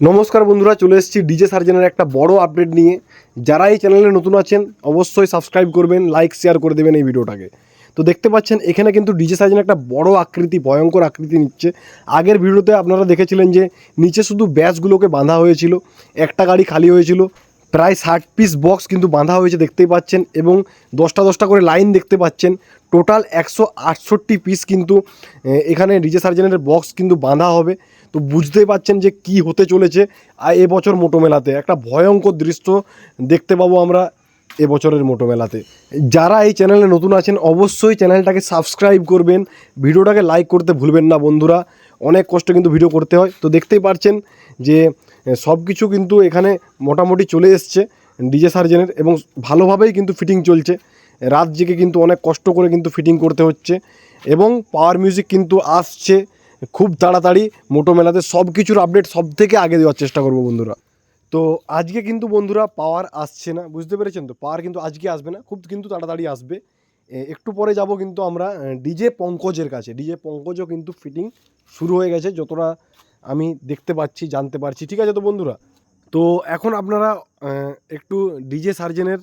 নমস্কার বন্ধুরা, চলে এসেছি ডিজে সার্জেনের একটা বড় আপডেট নিয়ে। যারা এই চ্যানেলে নতুন আছেন, অবশ্যই সাবস্ক্রাইব করবেন, লাইক, শেয়ার করে দেবেন এই ভিডিওটাকে। তো দেখতে পাচ্ছেন, এখানে কিন্তু ডিজে সার্জেন একটা বড় আকৃতি, ভয়ঙ্কর আকৃতি নিচ্ছে। আগের ভিডিওতে আপনারা দেখেছিলেন যে, নিচে শুধু ব্যাচগুলোকে বাঁধা হয়েছিল, একটা গাড়ি খালি হয়েছিল, প্রায় ষাট পিস বক্স কিন্তু বাঁধা হয়েছে দেখতেই পাচ্ছেন এবং দশটা দশটা করে লাইন দেখতে পাচ্ছেন। টোটাল একশো আটষট্টি পিস কিন্তু এখানে ডিজে সার্জেনের বক্স কিন্তু বাঁধা হবে। তো বুঝতেই পাচ্ছেন যে কি হতে চলেছে আর এবছর মোটো মেলাতে। একটা ভয়ঙ্কর দৃশ্য দেখতে পাবো আমরা এবছরের মোটো মেলাতে। যারা এই চ্যানেলে নতুন আছেন, অবশ্যই চ্যানেলটাকে সাবস্ক্রাইব করবেন। ভিডিওটাকে লাইক করতে ভুলবেন না বন্ধুরা। অনেক কষ্ট কিন্তু ভিডিও করতে হয়। তো দেখতেই পারছেন যে সব কিছু কিন্তু এখানে মোটামুটি চলে এসছে ডিজে সার্জেনের এবং ভালোভাবেই কিন্তু ফিটিং চলছে। রাত জেগে কিন্তু অনেক কষ্ট করে কিন্তু ফিটিং করতে হচ্ছে এবং পাওয়ার মিউজিক কিন্তু আসছে। খুব তাড়াতাড়ি মোটো মেলাতে সব কিছুর আপডেট সব থেকে আগে দেওয়ার চেষ্টা করব বন্ধুরা। তো আজকে কিন্তু বন্ধুরা পাওয়ার আসছে না, বুঝতে পেরেছেন তো? পাওয়ার কিন্তু আজকে আসবে না, খুব কিন্তু তাড়াতাড়ি আসবে। একটু পরে যাব কিন্তু আমরা ডিজে পঙ্কজের কাছে। ডিজে পঙ্কজও কিন্তু ফিটিং শুরু হয়ে গেছে, যতটা আমি দেখতে পাচ্ছি, জানতে পারছি। ঠিক আছে তো বন্ধুরা? তো এখন আপনারা একটু ডিজে সার্জেনের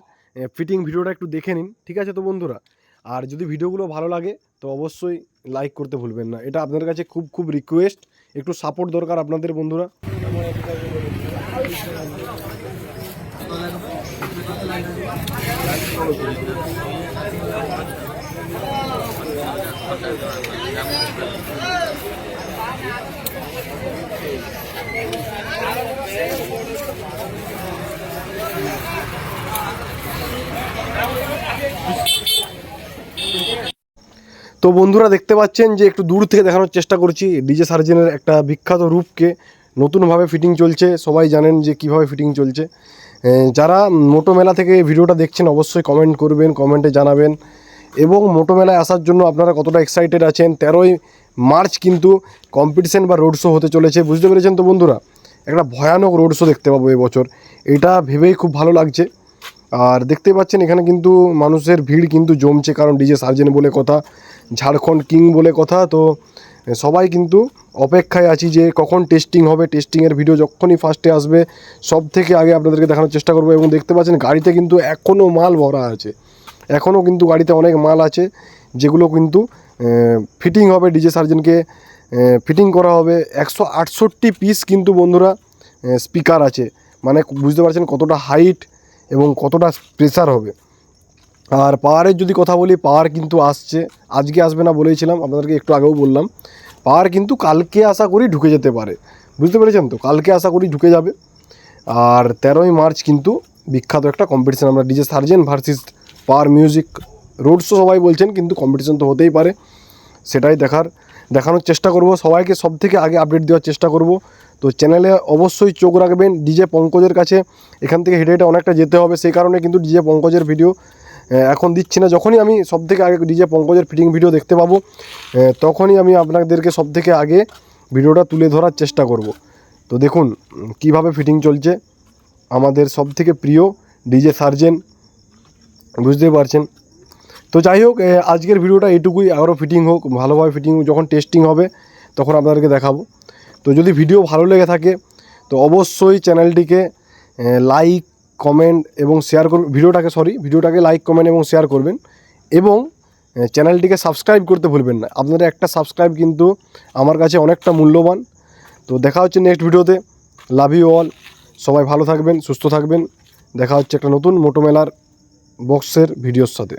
ফিটিং ভিডিওটা একটু দেখে নিন। ঠিক আছে তো বন্ধুরা? আর যদি ভিডিওগুলো ভালো লাগে, তো অবশ্যই লাইক করতে ভুলবেন না। এটা আপনাদের কাছে খুব খুব রিকোয়েস্ট একটু সাপোর্ট দরকার আপনাদের বন্ধুরা। তো বন্ধুরা দেখতে পাচ্ছেন যে একটু দূর থেকে দেখানোর চেষ্টা করছি। ডিজে সার্জেনের একটা বিখ্যাত রূপকে নতুনভাবে ফিটিং চলছে। সবাই জানেন যে কীভাবে ফিটিং চলছে। যারা মোটো মেলা থেকে ভিডিওটা দেখছেন, অবশ্যই কমেন্ট করবেন কমেন্টে জানাবেন। এবং মোটো মেলায় আসার জন্য আপনারা কতটা এক্সাইটেড আছেন? তেরোই মার্চ কিন্তু কম্পিটিশন বা রোড শো হতে চলেছে। বুঝতে পেরেছেন তো বন্ধুরা? একটা ভয়ানক রোড শো দেখতে পাবো এবছর এটা ভেবেই খুব ভালো লাগছে। আর দেখতে পাচ্ছেন, এখানে কিন্তু মানুষের ভিড় কিন্তু জমছে, কারণ ডিজে সার্জেন বলে কথা, ঝাড়খণ্ড কিং বলে কথা, তো সবাই কিন্তু অপেক্ষায় আছি যে কখন টেস্টিং হবে টেস্টিংয়ের ভিডিও যখনই ফার্স্টে আসবে, সব থেকে আগে আপনাদেরকে দেখানোর চেষ্টা করব, এবং দেখতে পাচ্ছেন গাড়িতে কিন্তু এখনও মাল ভরা আছে এখনও কিন্তু গাড়িতে অনেক মাল আছে, যেগুলো কিন্তু ফিটিং হবে ডিজে সার্জেনকে ফিটিং করা হবে, একশো আটষট্টি পিস কিন্তু বন্ধুরা স্পিকার আছে মানে বুঝতে পারছেন কতটা হাইট এবং কতটা প্রেসার হবে। আর পাওয়ারের যদি কথা বলি পাওয়ার কিন্তু আসছে। আজকে আসবে না বলেইছিলাম, আপনাদেরকে একটু আগেও বললাম। পাওয়ার কিন্তু কালকে আশা করি ঢুকে যেতে পারে। বুঝতে পেরেছেন তো? কালকে আশা করি ঢুকে যাবে। আর তেরোই মার্চ কিন্তু বিখ্যাত একটা কম্পিটিশান আমরা DJ Sarzen versus power music road show সবাই বলছেন, কিন্তু কম্পিটিশান তো হতেই পারে। সেটাই দেখার, দেখানোর চেষ্টা করব। সবাইকে সব থেকে আগে আপডেট দেওয়ার চেষ্টা করব। তো চ্যানেলে অবশ্যই চোখ রাখবেন ডিজে পঙ্কজের কাছে। এখান থেকে হেঁটে হেঁটে অনেকটা যেতে হবে, সেই কারণে কিন্তু ডিজে পঙ্কজের ভিডিও এখন দিচ্ছি না। যখনই আমি সব থেকে আগে ডিজে পঙ্কজের ফিটিং ভিডিও দেখতে পাবো তখনই আমি আপনাদেরকে সব থেকে আগে ভিডিওটা তুলে ধরার চেষ্টা করব। তো দেখুন কীভাবে ফিটিং চলছে। আমাদের সব থেকে প্রিয় ডিজে সার্জেন, বুঝতেই পারছেন? তো যাই হোক আজকের ভিডিওটা এটুকুই। আরও ফিটিং হোক, ভালোভাবে ফিটিং যখন টেস্টিং হবে, তখন আপনাদেরকে দেখাবো। তো যদি ভিডিও ভালো লেগে থাকে, তো অবশ্যই চ্যানেলটিকে লাইক কমেন্ট এবং শেয়ার করবেন ভিডিওটাকে সরি ভিডিওটাকে লাইক কমেন্ট এবং শেয়ার করবেন। এবং চ্যানেলটিকে সাবস্ক্রাইব করতে ভুলবেন না। আপনাদের একটা সাবস্ক্রাইব কিন্তু আমার কাছে অনেকটা মূল্যবান। তো দেখা হচ্ছে নেক্সট ভিডিওতে। লাভ ইউ অল সবাই ভালো থাকবেন, সুস্থ থাকবেন। দেখা হচ্ছে একটা নতুন মোটোমেলার বক্সের ভিডিওর সাথে।